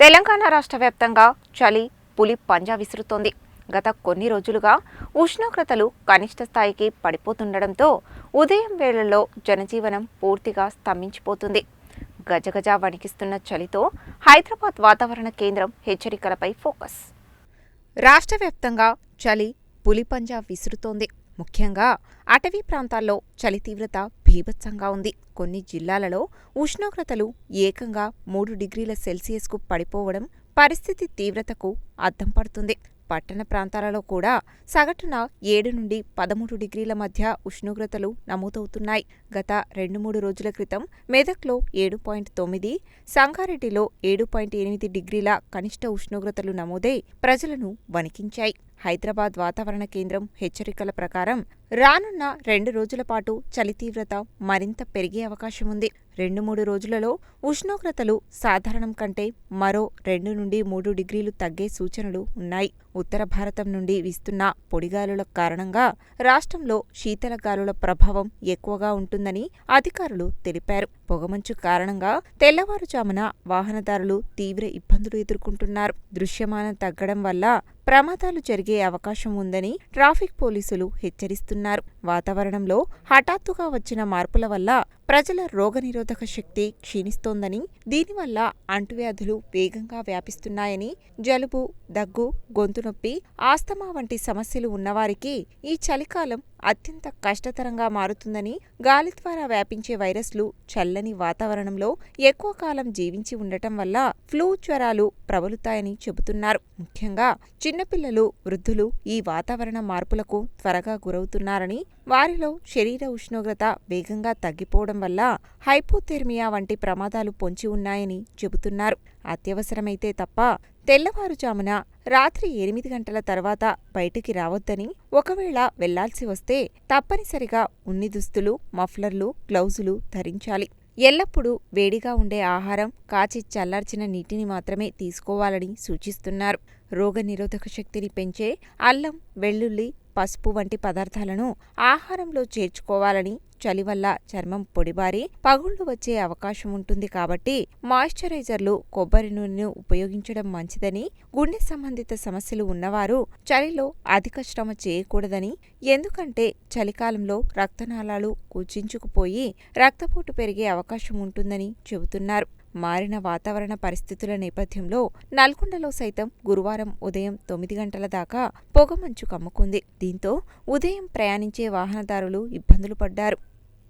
తెలంగాణ రాష్ట్ర వ్యాప్తంగా చలి పులి పంజా విసురుతోంది. గత కొన్ని రోజులుగా ఉష్ణోగ్రతలు కనిష్ట స్థాయికి పడిపోతుండడంతో ఉదయం వేళల్లో జనజీవనం పూర్తిగా స్తంభించిపోతుంది. గజగజ వణికిస్తున్న చలితో హైదరాబాద్ వాతావరణ కేంద్రం హెచ్చరికలపై ఫోకస్. రాష్ట్ర వ్యాప్తంగా చలి పులి పంజా విసురుతోంది. ముఖ్యంగా అటవీ ప్రాంతాల్లో చలి తీవ్రత భీభత్సంగా ఉంది. కొన్ని జిల్లాలలో ఉష్ణోగ్రతలు ఏకంగా మూడు డిగ్రీల సెల్సియస్కు పడిపోవడం పరిస్థితి తీవ్రతకు అద్దం పడుతుంది. పట్టణ ప్రాంతాలలో కూడా సగటున ఏడు నుండి పదమూడు డిగ్రీల మధ్య ఉష్ణోగ్రతలు నమోదవుతున్నాయి. గత రెండు మూడు రోజుల క్రితం మెదక్లో ఏడు పాయింట్ తొమ్మిది సంగారెడ్డిలో ఏడు పాయింట్ ఎనిమిది డిగ్రీల కనిష్ట ఉష్ణోగ్రతలు నమోదై ప్రజలను వణికించాయి. హైదరాబాద్ వాతావరణ కేంద్రం హెచ్చరికల ప్రకారం రానున్న రెండు రోజుల పాటు చలి తీవ్రత మరింత పెరిగే అవకాశం ఉంది. రెండు మూడు రోజులలో ఉష్ణోగ్రతలు సాధారణం కంటే మరో రెండు నుండి మూడు డిగ్రీలు తగ్గే సూచనలు ఉన్నాయి. ఉత్తర భారతం నుండి వీస్తున్న పొడిగాలుల కారణంగా రాష్ట్రంలో శీతల గాలుల ప్రభావం ఎక్కువగా ఉంటుందని అధికారులు తెలిపారు. పొగమంచు కారణంగా తెల్లవారుజామున వాహనదారులు తీవ్ర ఇబ్బందులు ఎదుర్కొంటున్నారు. దృశ్యమానం తగ్గడం వల్ల ప్రమాదాలు జరిగే అవకాశం ఉందని ట్రాఫిక్ పోలీసులు హెచ్చరిస్తున్నారు. వాతావరణంలో హఠాత్తుగా వచ్చిన మార్పుల వల్ల ప్రజల రోగనిరోధక శక్తి క్షీణిస్తోందని దీనివల్ల అంటువ్యాధులు వేగంగా వ్యాపిస్తున్నాయని జలుబు దగ్గు గొంతు నొప్పి ఆస్తమా వంటి సమస్యలు ఉన్నవారికి ఈ చలికాలం అత్యంత కష్టతరంగా మారుతుందని గాలి ద్వారా వ్యాపించే వైరస్లు చల్లని వాతావరణంలో ఎక్కువ కాలం జీవించి ఉండటం వల్ల ఫ్లూ జ్వరాలు ప్రబలుతాయని చెబుతున్నారు. ముఖ్యంగా చిన్నపిల్లలు వృద్ధులు ఈ వాతావరణ మార్పులకు త్వరగా గురవుతున్నారని వారిలో శరీర ఉష్ణోగ్రత వేగంగా తగ్గిపోవడం వల్ల హైపోథెర్మియా వంటి ప్రమాదాలు పొంచి ఉన్నాయని చెబుతున్నారు. అత్యవసరమైతే తప్ప తెల్లవారుజామున రాత్రి ఎనిమిది గంటల తర్వాత బయటికి రావద్దని ఒకవేళ వెళ్ళాల్సి వస్తే తప్పనిసరిగా ఉన్ని దుస్తులు మఫ్లర్లు గ్లౌజులు ధరించాలి. ఎల్లప్పుడూ వేడిగా ఉండే ఆహారం కాచి చల్లార్చిన నీటిని మాత్రమే తీసుకోవాలని సూచిస్తున్నారు. రోగనిరోధక శక్తిని పెంచే అల్లం వెల్లుల్లి పసుపు వంటి పదార్థాలను ఆహారంలో చేర్చుకోవాలని చలి వల్ల చర్మం పొడిబారి పగుళ్ళు వచ్చే అవకాశం ఉంటుంది కాబట్టి మాయిశ్చరైజర్లు కొబ్బరి నూనెను ఉపయోగించడం మంచిదని గుండె సంబంధిత సమస్యలు ఉన్నవారు చలిలో అధిక శ్రమ చేయకూడదని ఎందుకంటే చలికాలంలో రక్తనాళాలు కుచించుకుపోయి రక్తపోటు పెరిగే అవకాశం ఉంటుందని చెబుతున్నారు. మారిన వాతావరణ పరిస్థితుల నేపథ్యంలో నల్గొండలో సైతం గురువారం ఉదయం తొమ్మిది గంటల దాకా పొగమంచు కమ్ముకుంది. దీంతో ఉదయం ప్రయాణించే వాహనదారులు ఇబ్బందులు పడ్డారు.